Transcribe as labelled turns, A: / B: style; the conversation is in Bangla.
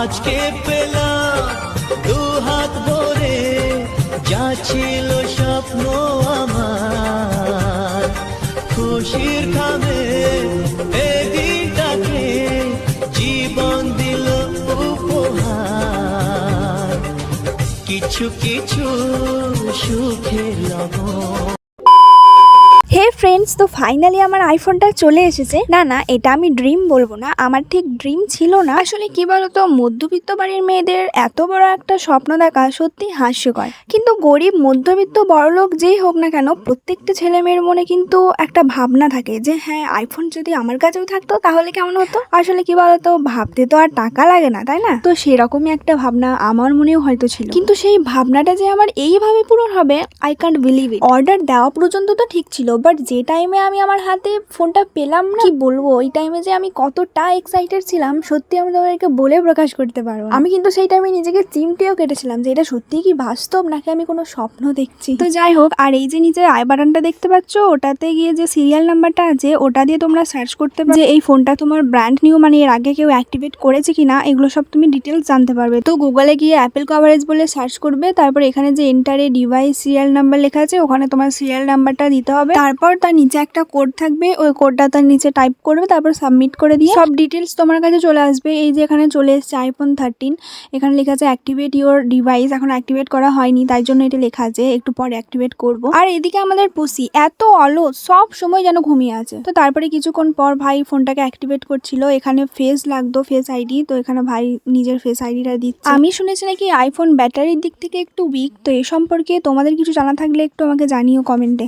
A: আজকে পেলাম, দু হাত ভরে, যা ছিল স্বপ্ন আমার। খুশির দিনটাকে জীবন দিল উপহার। কিছু কিছু সুখের লবণ
B: হে ফ্রেন্ডস তো ফাইনালি আমার আইফোনটা চলে এসেছে। না না, এটা আমি ড্রিম বলব না, আমার ঠিক ড্রিম ছিল না। আসলে কি বলতো, মধ্যবিত্ত বাড়ির মেয়েদের এত বড় একটা স্বপ্ন দেখা সত্যি হাস্যকর। কিন্তু গরিব, মধ্যবিত্ত, বড়লোক যেই হোক না কেন, প্রত্যেকটা ছেলে মেয়ের মনে কিন্তু একটা ভাবনা থাকে যে হ্যাঁ আইফোন যদি আমার কাছেও থাকতো, তাহলে কেমন হতো? আসলে কি বলতো, ভাবতে তো আর টাকা লাগে না, তাই না? তো সেরকমই একটা ভাবনা আমার মনেও হয়তো ছিল। কিন্তু সেই ভাবনাটা যে আমার এইভাবে পূরণ হবে I can't believe it order দেওয়া পর্যন্ত তো ঠিক ছিল বাট যে টাইমে আমি আমার হাতে ফোনটা পেলাম না, কি বলব? ওই টাইমে যে আমি কতটা এক্সাইটেড ছিলাম, সত্যি আমি তোমাদেরকে বলে প্রকাশ করতে পারব আমি কিন্তু সেই টাইমে নিজেকে চিমটেও কেটেছিলাম যে এটা সত্যি কি বাস্তব, নাকি আমি কোনো স্বপ্ন দেখছি? তো যাই হোক, আর এই যে নিচে আই বাটনটা দেখতে পাচ্ছ, ওটাতে গিয়ে যে সিরিয়াল নাম্বারটা আছে, ওটা দিয়ে তোমরা সার্চ করতে পারো। যে এই ফোনটা তোমার ব্র্যান্ড নিউ মানে এর আগে কেউ অ্যাক্টিভেট করেছে কিনা, এগুলো সব তুমি ডিটেলস জানতে পারবে। তো গুগলে গিয়ে অ্যাপেল কভারেজ বলে সার্চ করবে, তারপর এখানে যে এন্টারে ডিভাইস সিরিয়াল নাম্বার লেখা আছে, ওখানে তোমার সিরিয়াল নাম্বারটা দিতে হবে। তারপর তার নিচে একটা কোড থাকবে, ওই কোডটা তার নিচে টাইপ করবে, তারপর সাবমিট করে দিয়ে সব ডিটেলস তোমার কাছে চলে আসবে। এই যে এখানে চলে এসছে আইফোন থার্টিন এখানে লেখা আছে অ্যাক্টিভেট ইউর ডিভাইস এখন অ্যাক্টিভেট করা হয়নি, তাই জন্য এটা লেখা আছে। একটু পরে অ্যাক্টিভেট করব। আর এদিকে আমাদের পুসি, এত অলস, সব সময় যেন ঘুমিয়ে আছে। তো তারপরে কিছুক্ষণ পর ভাই ফোনটাকে অ্যাক্টিভেট করছিল। এখানে ফেস লাগতো ফেস আইডি তো এখানে ভাই নিজের ফেস আইডিটা দিচ্ছে। আমি শুনেছি নাকি আইফোন ব্যাটারির দিক থেকে একটু উইক তো এ সম্পর্কে তোমাদের কিছু জানা থাকলে একটু আমাকে জানিও কমেন্টে